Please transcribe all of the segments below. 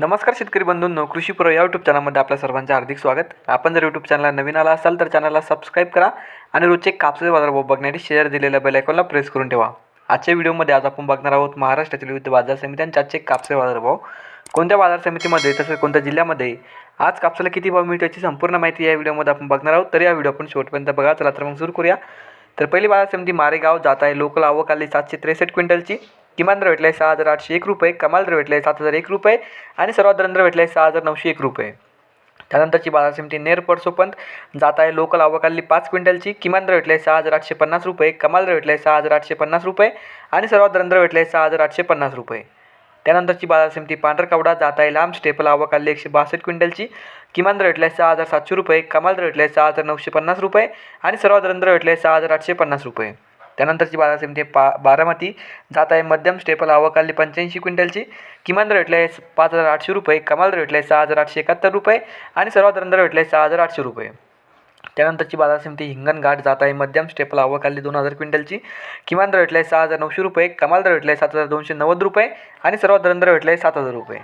नमस्कार शेतकरी बंधूंनो कृषी प्र या यूट्यूब चॅनलमध्ये आपल्या सर्वांचे हार्दिक स्वागत. आपण जर यूट्यूब चॅनलला नवीन आला असाल तर चॅनलला सबस्क्राईब करा आणि रोजचे कापसाचे बाजारभाव बघण्यासाठी शेअर दिलेल्या बेल आयकॉनला प्रेस करून ठेवा. आजच्या व्हिडिओमध्ये आज आपण बघणार आहोत महाराष्ट्रातील विविध बाजार समित्यांचे आजचे कापसाचे बाजारभाव. कोणत्या बाजार समितीमध्ये तसेच कोणत्या जिल्ह्यामध्ये आज कापसाला किती भाव मिळतो याची संपूर्ण माहिती या व्हिडिओमध्ये आपण बघणार आहोत. तर या व्हिडिओ आपण शेवटपर्यंत बघा. चला तर मग सुरू करूया. तर पहिली बाजार समिती मारेगाव जात आहे लोकल आवक आली सातशे त्रेसष्ट क्विंटलची. किमान दर भेटला आहे सहा हजार आठशे एक रुपये कमाल दर भेटला आहे सात हजार एक रुपये आणि सर्वात दर भेटला आहे सहा हजार नऊशे एक रुपये. त्यानंतरची बाजार समिती नेर परसोपंत जात आहे लोकल आवकली पाच क्विंटलची. किमान दर भेटले सहा हजार आठशे पन्नास रुपये कमाल दर भेटले सहा हजार आठशे पन्नास रुपये आणि सर्वात दर भेटले सहा हजार आठशे पन्नास रुपये. त्यानंतरची बाजार समिती पांढरकावडा. जात आहे लांब स्टेपल आवक एकशे बासष्ट क्विंटलची. किमान दर भेटले सहा हजार सातशे रुपये कमाल दर भेटले सहा हजार नऊशे पन्नास रुपये आणि सर्वात दर भेटले सहा हजार आठशे पन्नास रुपये. त्यानंतरची बाजार समिती पा बारामती. जात आहे मध्यम स्टेपल आवक पंच्याऐंशी क्विंटलची. किमान दर भेटले आहे पाच हजार आठशे रुपये कमाल दर भेटले सहा हजार आठशे एकाहत्तर रुपये आणि सर्वात दर भेटले सहा हजार आठशे रुपये. त्यानंतरची बाजार समिती हिंगणघाट जात आहे मध्यम स्टेपल आवकाली दोन हजार क्विंटलची. किमान दर भेटले सहा हजार नऊशे रुपये कमाल दर भेटले सात हजार दोनशे नव्वद रुपये आणि सर्वात दर आहे सात हजार रुपये.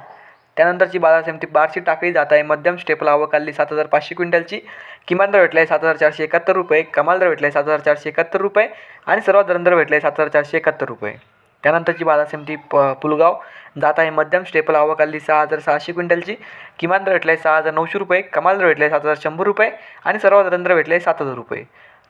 त्यानंतरची बाजार समिती बारशी टाकळी जात आहे मध्यम स्टेपल अवकाली सात हजार पाचशे क्विंटलची. किमान दर भेटले सात हजार चारशे एकाहत्तर रुपये. कमाल दर भेटले सात हजार चारशे एकाहत्तर रुपये. आणि सर्वात दर भेटले सात हजार चारशे एकाहत्तर रुपये. त्यानंतरची बाजार समिती प पुलगाव. जात आहे मध्यम स्टेपल अवकाली सहा हजार सहाशे क्विंटलची. किमान दर भेटले सहा हजार नऊशे रुपये. कमाल दर भेटले सात हजार शंभर रुपये. आणि सर्वात दर भेटले सात हजार रुपये.